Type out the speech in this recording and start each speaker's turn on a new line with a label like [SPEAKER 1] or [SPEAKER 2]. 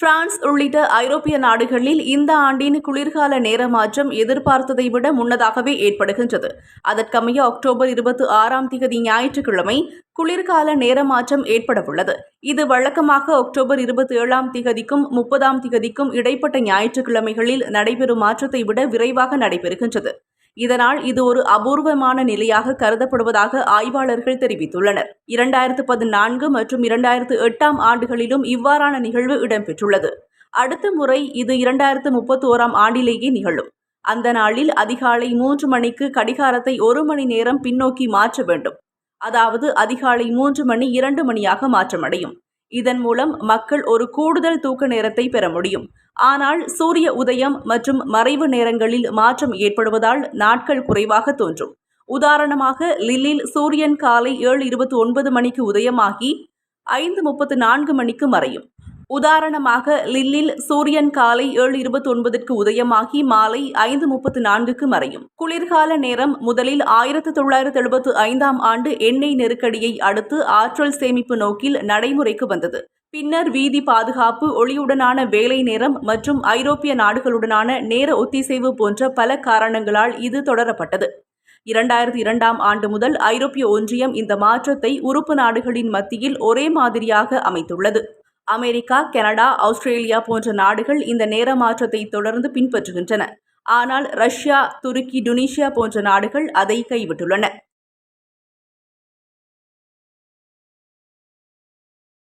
[SPEAKER 1] France உள்ளிட்ட ஐரோப்பிய நாடுகளில் இந்த ஆண்டின் குளிர்கால நேர மாற்றம் எதிர்பார்த்ததை விட முன்னதாகவே ஏற்படுகின்றது. அதற்கமைய அக்டோபர் இருபத்தி ஆறாம் திகதி ஞாயிற்றுக்கிழமை குளிர்கால நேர மாற்றம் ஏற்படவுள்ளது. இது வழக்கமாக அக்டோபர் இருபத்தி ஏழாம் திகதிக்கும் முப்பதாம் திகதிக்கும் இடைப்பட்ட ஞாயிற்றுக்கிழமைகளில் நடைபெறும் மாற்றத்தை விட விரைவாக நடைபெறுகின்றது. இதனால் இது ஒரு அபூர்வமான நிலையாக கருதப்படுவதாக ஆய்வாளர்கள் தெரிவித்துள்ளனர். இரண்டாயிரத்து பதினான்கு மற்றும் இரண்டாயிரத்து எட்டாம் ஆண்டுகளிலும் இவ்வாறான நிகழ்வு இடம்பெற்றுள்ளது. அடுத்த முறை இது இரண்டாயிரத்து முப்பத்தி ஓராம் ஆண்டிலேயே நிகழும். அந்த நாளில் அதிகாலை மூன்று மணிக்கு கடிகாரத்தை ஒரு மணி நேரம் பின்னோக்கி மாற்ற வேண்டும். அதாவது அதிகாலை மூன்று மணி இரண்டு மணியாக மாற்றமடையும். இதன் மூலம் மக்கள் ஒரு கூடுதல் தூக்க நேரத்தை பெற முடியும். ஆனால் சூரிய உதயம் மற்றும் மறைவு நேரங்களில் மாற்றம் ஏற்படுவதால் நாட்கள் குறைவாக தோன்றும். உதாரணமாக லில்லில் சூரியன் காலை ஏழு இருபத்தி ஒன்பது மணிக்கு உதயமாகி ஐந்து முப்பத்து நான்கு மணிக்கு மறையும். உதாரணமாக லில்லில் சூரியன் காலை ஏழு இருபத்தி ஒன்பதற்கு உதயமாகி மாலை ஐந்து முப்பத்து நான்குக்கு மறையும். குளிர்கால நேரம் முதலில் ஆயிரத்து தொள்ளாயிரத்து எழுபத்து ஐந்தாம் ஆண்டு எண்ணெய் நெருக்கடியை அடுத்து ஆற்றல் சேமிப்பு நோக்கில் நடைமுறைக்கு வந்தது. பின்னர் வீதி பாதுகாப்பு ஒளியுடனான வேலை நேரம் மற்றும் ஐரோப்பிய நாடுகளுடனான நேர ஒத்திசைவு போன்ற பல காரணங்களால் இது தொடரப்பட்டது. இரண்டாயிரத்தி இரண்டாம் ஆண்டு முதல் ஐரோப்பிய ஒன்றியம் இந்த மாற்றத்தை உறுப்பு நாடுகளின் மத்தியில் ஒரே மாதிரியாக அமைத்துள்ளது. அமெரிக்கா கனடா ஆஸ்திரேலியா போன்ற நாடுகள் இந்த நேர மாற்றத்தை தொடர்ந்து பின்பற்றுகின்றன. ஆனால் ரஷ்யா துருக்கி டுனிஷியா போன்ற நாடுகள் அதை கைவிட்டுள்ளன.